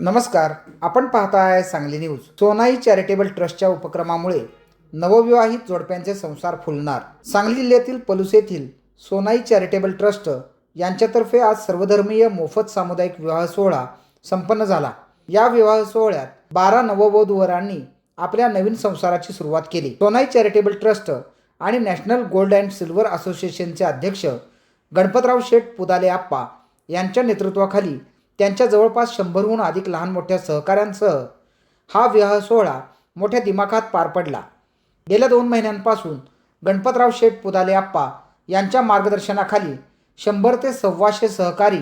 नमस्कार आपण पाहताय सांगली न्यूज. सोनाई चॅरिटेबल ट्रस्टच्या उपक्रमामुळे नवविवाहित जोडप्यांचे संसार फुलणार. सांगली जिल्ह्यातील पलूस येथील सोनाई चॅरिटेबल ट्रस्ट यांच्यातर्फे आज सर्वधर्मीय मोफत सामुदायिक विवाह सोहळा संपन्न झाला. या विवाह सोहळ्यात बारा नववधूवरांनी आपल्या नवीन संसाराची सुरुवात केली. सोनाई चॅरिटेबल ट्रस्ट आणि नॅशनल गोल्ड अँड सिल्वर असोसिएशनचे अध्यक्ष गणपतराव शेठ पुदाले आप्पा यांच्या नेतृत्वाखाली त्यांच्या जवळपास शंभरहून अधिक लहान मोठ्या सहकाऱ्यांसह हा विवाह सोहळा मोठ्या दिमाखात पार पडला. गेल्या दोन महिन्यांपासून गणपतराव शेठ पुदाले आप्पा यांच्या मार्गदर्शनाखाली शंभर ते सव्वाशे सहकारी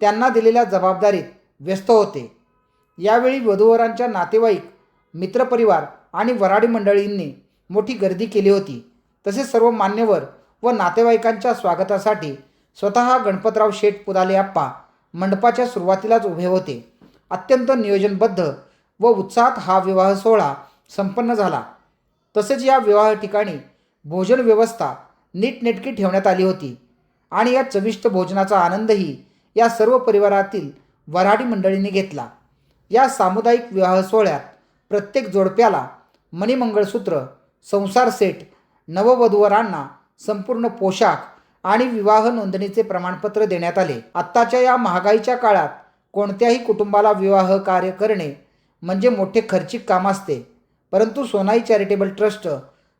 त्यांना दिलेल्या जबाबदारीत व्यस्त होते. यावेळी वधूवरांच्या नातेवाईक मित्रपरिवार आणि वराडी मंडळींनी मोठी गर्दी केली होती. तसेच सर्व मान्यवर व नातेवाईकांच्या स्वागतासाठी स्वतः गणपतराव शेठ पुदाले आप्पा मंडपाच्या सुरुवातीलाच उभे होते. अत्यंत नियोजनबद्ध व उत्साहात हा विवाह सोहळा संपन्न झाला. तसेच या विवाह ठिकाणी भोजन व्यवस्था नीटनेटकी ठेवण्यात आली होती आणि या चविष्ट भोजनाचा आनंदही या सर्व परिवारातील वऱ्हाडी मंडळींनी घेतला. या सामुदायिक विवाह सोहळ्यात प्रत्येक जोडप्याला मणिमंगळसूत्र संसार सेट नववधूवरांना संपूर्ण पोशाख आणि विवाह नोंदणीचे प्रमाणपत्र देण्यात आले. आत्ताच्या या महागाईच्या काळात कोणत्याही कुटुंबाला विवाह कार्य करणे म्हणजे मोठे खर्चिक काम असते. परंतु सोनाई चॅरिटेबल ट्रस्ट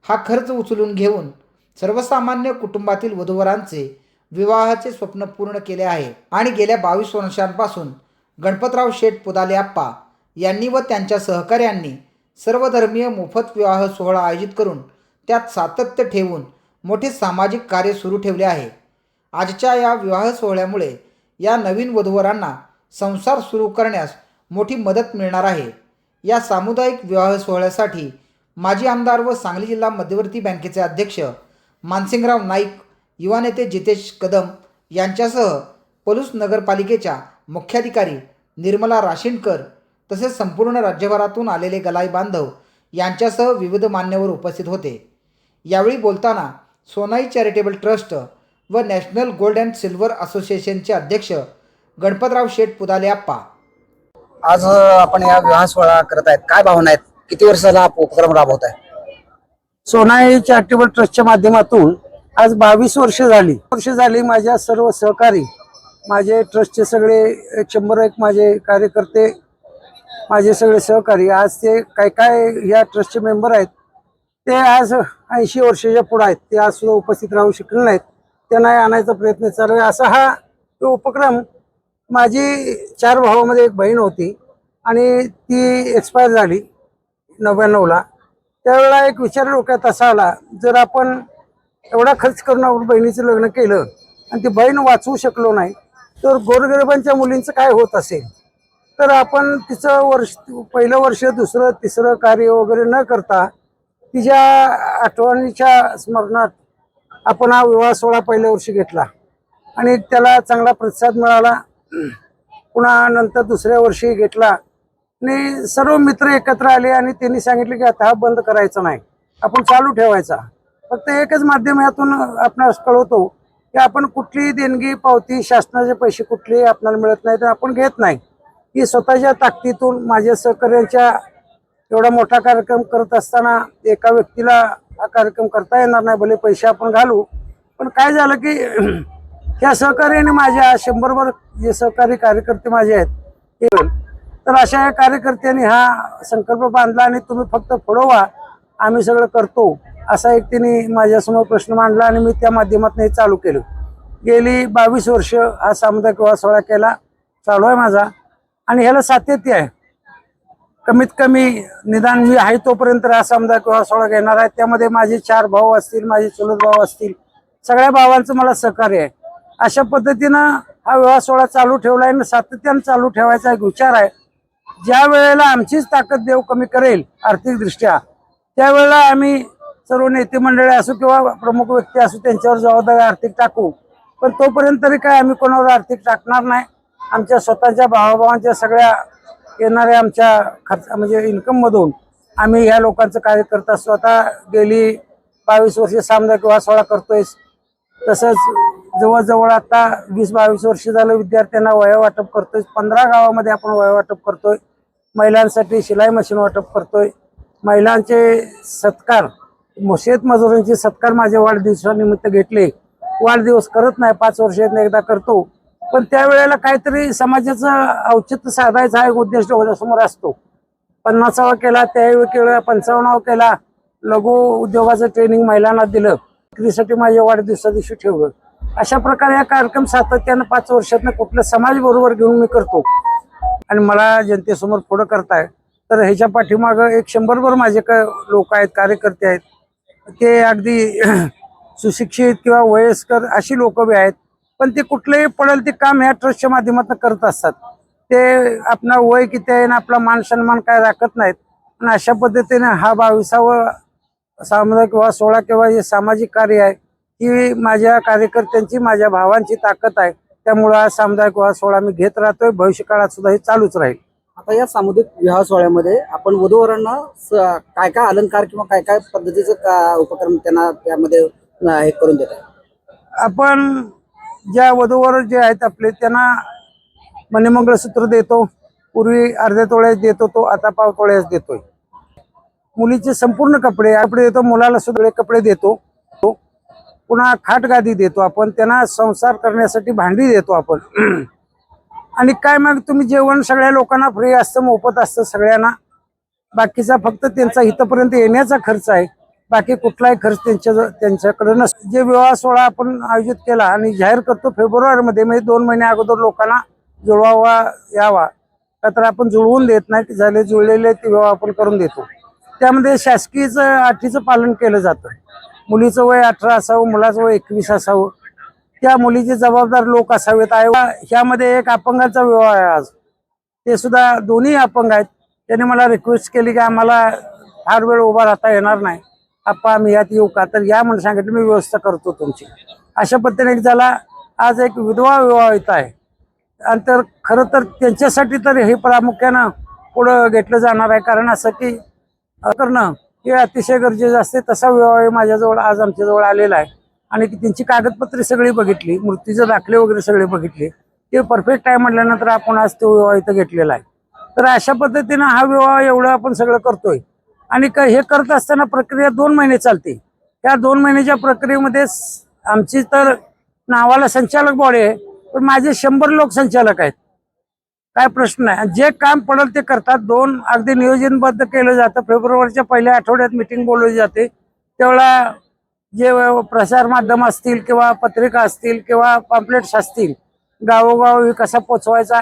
हा खर्च उचलून घेऊन सर्वसामान्य कुटुंबातील वधूवरांचे विवाहाचे स्वप्न पूर्ण केले आहे. आणि गेल्या बावीस वर्षांपासून गणपतराव शेठ पुदाले आप्पा यांनी व त्यांच्या सहकाऱ्यांनी सर्वधर्मीय मोफत विवाह सोहळा आयोजित करून त्यात सातत्य ठेवून मोठे सामाजिक कार्य सुरू ठेवले आहे. आजच्या या विवाह सोहळ्यामुळे या नवीन वधूवरांना संसार सुरू करण्यास मोठी मदत मिळणार आहे. या सामुदायिक विवाह सोहळ्यासाठी माजी आमदार व सांगली जिल्हा मध्यवर्ती बँकेचे अध्यक्ष मानसिंगराव नाईक युवा नेते जितेश कदम यांच्यासह पलूस नगरपालिकेच्या मुख्याधिकारी निर्मला राशीनकर तसेच संपूर्ण राज्यभरातून आलेले गलाई बांधव यांच्यासह विविध मान्यवर उपस्थित होते. यावेळी बोलताना सोनाई चॅरिटेबल ट्रस्ट व नॅशनल गोल्ड अँड सिल्वर असोसिएशनचे अध्यक्ष गणपतराव शेठ पुदाले आप्पा. आज आपण या विवाह सोहळा करत आहेत. काय भावना आहेत? किती वर्षाला हा उपक्रम राबवत आहे? सोनाई चॅरिटेबल ट्रस्टच्या माध्यमातून आज बावीस वर्ष झाली. वर्ष झाली माझ्या सर्व सहकारी माझे ट्रस्टचे सगळे एक शंभर एक माझे कार्यकर्ते माझे सगळे सहकारी आज ते काय काय या ट्रस्टचे मेंबर आहेत ते आज ऐंशी वर्षाच्या पुढे आहेत. ते आज सुद्धा उपस्थित राहू शकले नाहीत. त्यांना आणायचा प्रयत्न चालू आहे. असा हा तो उपक्रम माझी चार भावामध्ये एक बहीण होती आणि ती एक्सपायर झाली नव्याण्णवला. त्यावेळेला एक विचार डोक्यात असा आला जर आपण एवढा खर्च करून आपण बहिणीचं लग्न केलं आणि ती बहीण वाचवू शकलो नाही तर गोरगरिबांच्या मुलींचं काय होत असेल? तर आपण तिचं वर्ष पहिलं वर्ष दुसरं तिसरं कार्य वगैरे न करता तिच्या आठवणीच्या स्मरणात आपण हा विवाह सोहळा पहिल्या वर्षी घेतला. आणि त्याला चांगला प्रतिसाद मिळाला. पुन्हा नंतर दुसऱ्या वर्षी घेतला. आणि सर्व मित्र एकत्र आले आणि त्यांनी सांगितले की आता हा बंद करायचा नाही. आपण चालू ठेवायचा. फक्त एकच माध्यम यातून आपणास कळवतो की आपण कुठलीही देणगी पावती शासनाचे पैसे कुठलेही आपल्याला मिळत नाही तर आपण घेत नाही. ही स्वतःच्या ताकदीतून माझ्या सहकार्यांच्या एवढा मोठा कार्यक्रम करत असताना एका व्यक्तीला हा कार्यक्रम करता येणार नाही भले पैसे आपण घालू. पण काय झालं की ह्या सहकार्याने माझ्या शंभरभर जे सहकारी कार्यकर्ते माझे आहेत हे तर अशा या कार्यकर्त्यांनी हा संकल्प बांधला आणि तुम्ही फक्त पुढवा आम्ही सगळं करतो असा एक त्यांनी माझ्यासमोर प्रश्न मांडला आणि मी त्या माध्यमातून हे चालू केलं. गेली बावीस वर्ष हा सामुदायिक विवाह सोहळा केला चालू आहे माझा. आणि ह्याला सातत्य आहे. कमीत कमी निदान मी आहे तोपर्यंत हा सामुदायिक विवाह सोहळा घेणार आहे. त्यामध्ये माझे चार भाऊ असतील माझे चुलत भाऊ असतील सगळ्या भावांचं मला सहकार्य आहे. अशा पद्धतीनं हा विवाह सोहळा चालू ठेवला आहे आणि सातत्यानं चालू ठेवायचा एक विचार आहे. ज्या वेळेला आमचीच ताकद देव कमी करेल आर्थिकदृष्ट्या त्यावेळेला आम्ही सर्व नेते मंडळी असो किंवा प्रमुख व्यक्ती असो त्यांच्यावर जबाबदारी आर्थिक टाकू. पण तोपर्यंत तरी काय आम्ही कोणावर आर्थिक टाकणार नाही. आमच्या स्वतःच्या भावाभावांच्या सगळ्या येणाऱ्या आमच्या खर्च म्हणजे इन्कममधून आम्ही ह्या लोकांचं कार्य करत असतो. आता गेली बावीस वर्ष सामुदायिक विवाह सोहळा करतोय तसंच जवळजवळ आता वीस बावीस वर्ष झालं विद्यार्थ्यांना वया वाटप करतोय पंधरा गावामध्ये आपण वया वाटप करतोय. महिलांसाठी शिलाई मशीन वाटप करतोय. महिलांचे सत्कार शेतमजुरांचे सत्कार माझ्या वाढदिवसानिमित्त घेतले. वाढदिवस करत नाही पाच वर्षात एकदा करतो. पण त्यावेळेला काहीतरी समाजाचं औचित्य साधायचा हा एक उद्देश डोळ्यासमोर असतो. पन्नासावा केला त्यावेळी केला पंचावन्नावा केला लघु उद्योगाचं ट्रेनिंग महिलांना दिलं. विक्रीसाठी माझ्या वाढदिवसा दिवशी ठेवलं. अशा प्रकारे हा कार्यक्रम सातत्यानं पाच वर्षातनं कुठल्या समाज बरोबर घेऊन मी करतो. आणि मला जनतेसमोर पुढं करताय. तर ह्याच्या पाठीमागं एक शंभरभर माझे लोक आहेत कार्यकर्ते आहेत. ते अगदी सुशिक्षित किंवा वयस्कर अशी लोक बी आहेत. पण ते कुठलंही पडेल ते काम ह्या ट्रस्टच्या माध्यमातून करत असतात. ते आपला वय किती आहे आणि आपला मान सन्मान काय राखत नाहीत. आणि अशा पद्धतीने हा बावीसावं सामुदायिक किंवा सोळा किंवा हे सामाजिक कार्य आहे ही माझ्या कार्यकर्त्यांची माझ्या भावांची ताकद आहे. त्यामुळं हा सामुदायिक विवाह सोहळा मी घेत राहतोय. भविष्य काळात सुद्धा हे चालूच राहील. आता या सामुदायिक विवाह सोहळ्यामध्ये आपण वधूवरांना काय काय अलंकार किंवा काय काय पद्धतीचं उपक्रम त्यांना त्यामध्ये हे करून देतात? आपण ज्या वधूवर जे आहेत आपले त्यांना मणिमंगळसूत्र देतो. पूर्वी अर्ध्या तोळ्यास देतो तो आता पाव तोळ्यास देतोय. मुलीचे संपूर्ण कपडे कपडे देतो मुलाला सुद्धा कपडे देतो. तो पुन्हा खाट गादी देतो आपण त्यांना संसार करण्यासाठी भांडी देतो आपण. आणि काय मग तुम्ही जेवण सगळ्या लोकांना फ्री असतं मोफत असतं सगळ्यांना. बाकीचा फक्त त्यांचा इथपर्यंत येण्याचा खर्च आहे. बाकी कुठलाही खर्च त्यांच्या त्यांच्याकडे नसतो जे विवाह सोहळा आपण आयोजित केला आणि जाहीर करतो फेब्रुवारीमध्ये म्हणजे दोन महिने अगोदर लोकांना जुळवावा यावा. का तर आपण जुळवून देत नाही की झाले जुळलेले ते विवाह आपण करून देतो. त्यामध्ये शासकीयचं अटीचं पालन केलं जातं. मुलीचं वय अठरा असावं मुलाचं वय एकवीस असावं. त्या मुलीचे जबाबदार लोक असावेत. आहे ह्यामध्ये एक अपंगाचा विवाह आहे आज. ते सुद्धा दोन्ही अपंग आहेत. त्यांनी मला रिक्वेस्ट केली की आम्हाला फार वेळ उभा राहता येणार नाही. आप्पा आम्ही यात येऊ का? तर या म्हणून सांगितलं मी व्यवस्था करतो तुमची. अशा पद्धतीने एक झाला आज एक विधवा विवाह येत आहे. आणि तर खरं तर त्यांच्यासाठी तर हे प्रामुख्यानं पुढं घेतलं जाणार आहे. कारण असं की करणं हे अतिशय गरजेचं असते. तसा विवाह माझ्याजवळ आज आमच्याजवळ आलेला आहे. आणि की त्यांची कागदपत्रे सगळी बघितली मृत्यूचे दाखले वगैरे सगळे बघितले. ते परफेक्ट आहे म्हटल्यानंतर आपण आज तो विवाह इथं घेतलेला आहे. तर अशा पद्धतीनं हा विवाह एवढं आपण सगळं करतोय. आणि क- हे करत असताना प्रक्रिया दोन महिने चालते. त्या दोन महिन्याच्या प्रक्रियेमध्ये आमची तर नावाला संचालक बॉडी आहे पण माझे शंभर लोक संचालक आहेत. काय प्रश्न नाही. जे काम पडेल ते करतात. दोन अगदी नियोजनबद्ध केलं जातं. फेब्रुवारीच्या पहिल्या आठवड्यात मिटिंग बोलवली जाते. तेवढा जे प्रसार माध्यम असतील किंवा पत्रिका असतील किंवा पॉम्पलेट्स असतील गावोगाव कसा पोचवायचा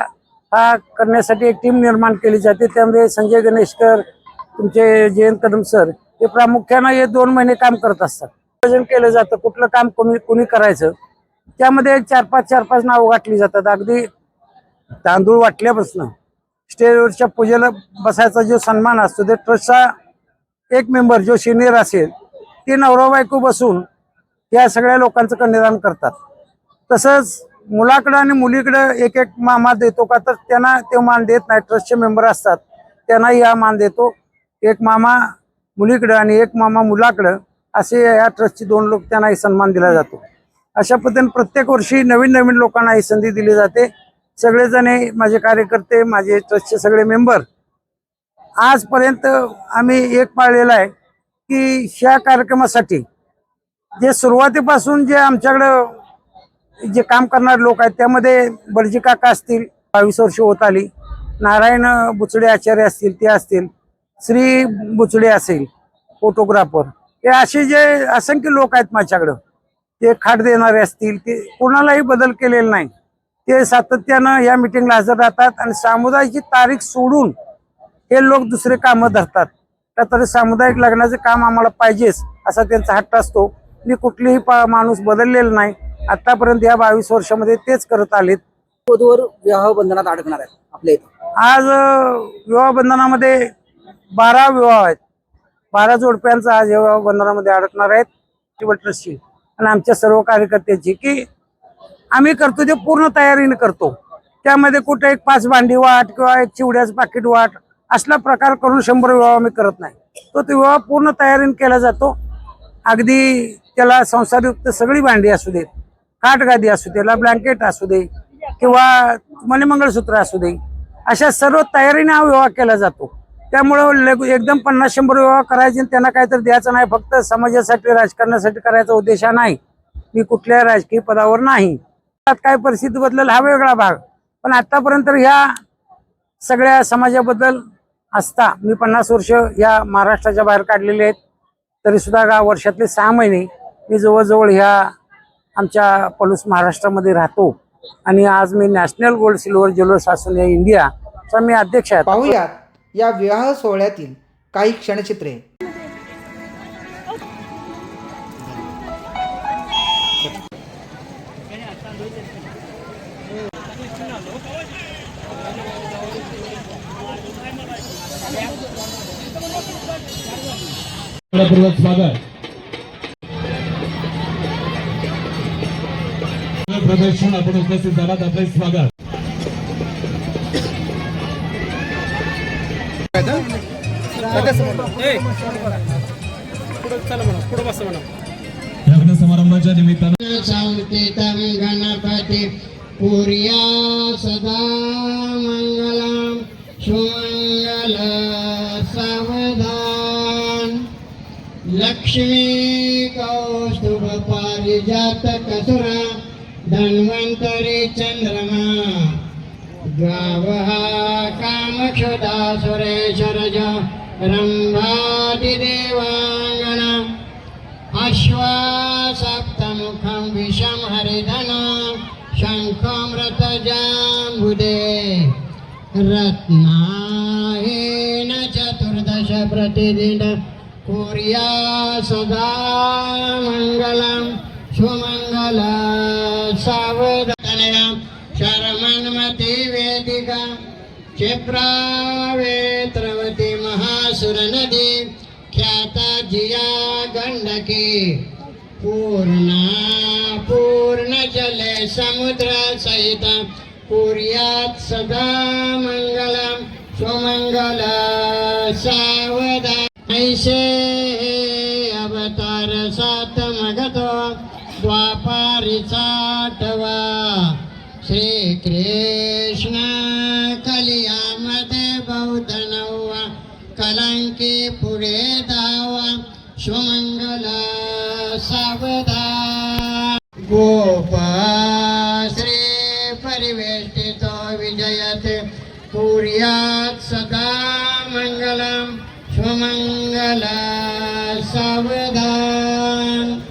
हा करण्यासाठी एक टीम निर्माण केली जाते. त्यामध्ये संजय गणेशकर तुमचे जयंत कदम सर हे प्रामुख्यानं हे दोन महिने काम करत असतात. नियोजन केलं जातं कुठलं काम कोणी कुणी करायचं त्यामध्ये चार पाच चार पाच नावं वाटली जातात. अगदी तांदूळ वाटल्यापासून स्टेजवरच्या पूजेला बसायचा जो सन्मान असतो ते ट्रस्टचा एक मेंबर जो सिनियर असेल ते नवरा बायको बसून या सगळ्या लोकांचं कन्यादान करतात. तसंच मुलाकडं आणि मुलीकडं एक एक मामा देतो का तर त्यांना ते मान देत नाही. ट्रस्टचे मेंबर असतात त्यांनाही हा मान देतो. एक मामा मुलीकडं आणि एक मामा मुलाकडं असे या ट्रस्टचे दोन लोक त्यांनाही सन्मान दिला जातो. अशा पद्धतीने प्रत्येक वर्षी नवीन नवीन लोकांना ही संधी दिली जाते. सगळेजण माझे कार्यकर्ते माझे ट्रस्टचे सगळे मेंबर आजपर्यंत आम्ही एक पाळलेला आहे की ह्या कार्यक्रमासाठी जे सुरुवातीपासून जे आमच्याकडं जे काम करणारे लोक आहेत त्यामध्ये बडजी काका असतील बावीस वर्ष होत आली. नारायण बुचडे आचार्य असतील ते असतील. श्री बुचडे असेल फोटोग्राफर हे असे जे असंख्य लोक आहेत माझ्याकडं ते खाट देणारे असतील ते कोणालाही बदल केलेला नाही. ते सातत्यानं या मिटिंगला हजर राहतात आणि सामुदायिक तारीख सोडून हे लोक दुसरे कामं धरतात. का तर सामुदायिक लग्नाचं काम आम्हाला पाहिजेच असा त्यांचा हट्ट असतो. मी कुठलीही माणूस बदललेला नाही. आतापर्यंत या बावीस वर्षामध्ये तेच करत आलेत. वधूवर विवाह बंधनात अडकणार आहेत आपल्या इथं. आज विवाह बंधनामध्ये बारा विवाह आहेत. बारा जोडप्यांचा आज या विवाह बंधनामध्ये अडकणार आहेत टेबल ट्रस्टची आणि आमच्या सर्व कार्यकर्त्यांची की आम्ही करतो ते पूर्ण तयारीने करतो. त्यामध्ये कुठे एक पाच भांडी वाट किंवा एक चिवड्याचं पाकिट वाट असला प्रकार करून शंभर विवाह आम्ही करत नाही. तो तो विवाह पूर्ण तयारीने केला जातो. अगदी त्याला संसारयुक्त सगळी भांडी असू देत काठगादी असू त्याला ब्लँकेट असू दे किंवा मणिमंगळसूत्र असू दे अशा सर्व तयारीने हा विवाह केला जातो. त्यामुळं एकदम पन्नास शंभर विवाह करायचे आणि त्यांना काहीतरी द्यायचं नाही. फक्त समाजासाठी राजकारणासाठी करायचा उद्देश हा नाही. मी कुठल्या राजकीय पदावर नाही. त्यात काय परिस्थिती बदलेल हा वेगळा भाग. पण आतापर्यंत ह्या सगळ्या समाजाबद्दल असता मी पन्नास वर्ष या महाराष्ट्राच्या बाहेर काढलेले आहेत. तरी सुद्धा गा वर्षातले सहा महिने मी जवळजवळ ह्या आमच्या पलूस महाराष्ट्रामध्ये राहतो. आणि आज मी नॅशनल गोल्ड सिल्वर ज्वेलर्स असून या इंडियाचा मी अध्यक्ष आहे. पाहुयात. या विवाह सोहळ्यातील काही क्षणचित्रे. स्वागत. प्रदर्शन आपण उपस्थित झालात आपले स्वागत. लग्न समारंभाच्या निमित्तानं संस्थितं गणपति पुर्या सदा मङ्गलं सुमङ्गल सावधान. लक्ष्मी कौस्तुभ पारिजात कसुरा धन्वन्तरी चन्द्रमा गावः कामक्षुदा सुरेशरज रम्भादिदेवाङ्गना अश्वासप्तमुखं विषं हरिधनं शङ्खमृतजाम्बुदे रत्नायेन चतुर्दश प्रतिदिन कुर्या सदा मङ्गलं सुमङ्गल सावधानया शर्मन्मती वेदिका क्षिप्रावेत्रवती नदी ख्याता जिया गंडकी. पूर्णा पूर्णजले समुद्र सहित पुर्यात सदा मङ्गलं सुमङ्गल सावधा ऐसे कलंकी पुढे धावा सुमंगल सावधा. गोपा श्री परिवेष्टितो विजयत पुर्यात् सदा मङ्गलं सुमङ्गल सावधान.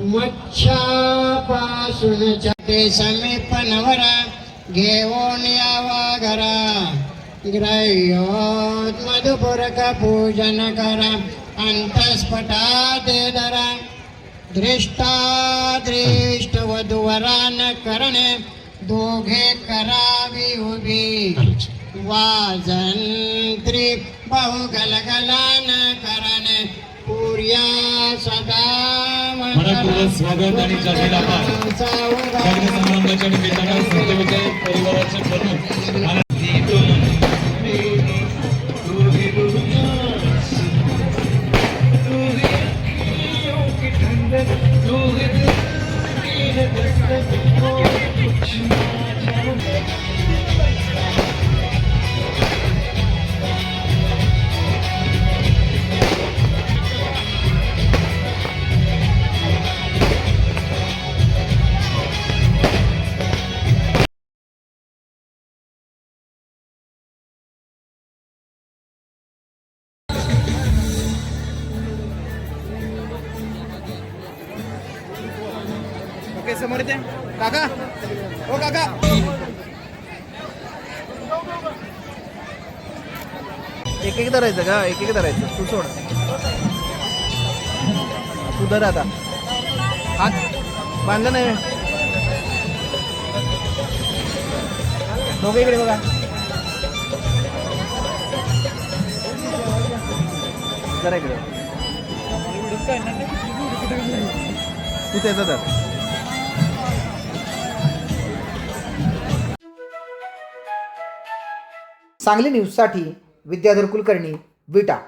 मच्छापासून ते समीप नवरा घेऊन यावा घरा. ग्रह्योत मधुपुरक पूजन करा अंतस्फटात धरा दृष्टादृष्ट वधूवरान करणे दोघे करावी उभी वाजंत्री बहुगलगलान करणे पुर्या सदा स्वागत आणि समोर येते. काका. हो काका. एक एक धरायचं का? एक एक धरायचं तू सोड. तू धर आता. हात. बांधलं नाही दोघे इकडे बघा. जरा इकडे. तू त्याचा धर. सांगली न्यूजसाठी विद्याधर कुलकर्णी विटा.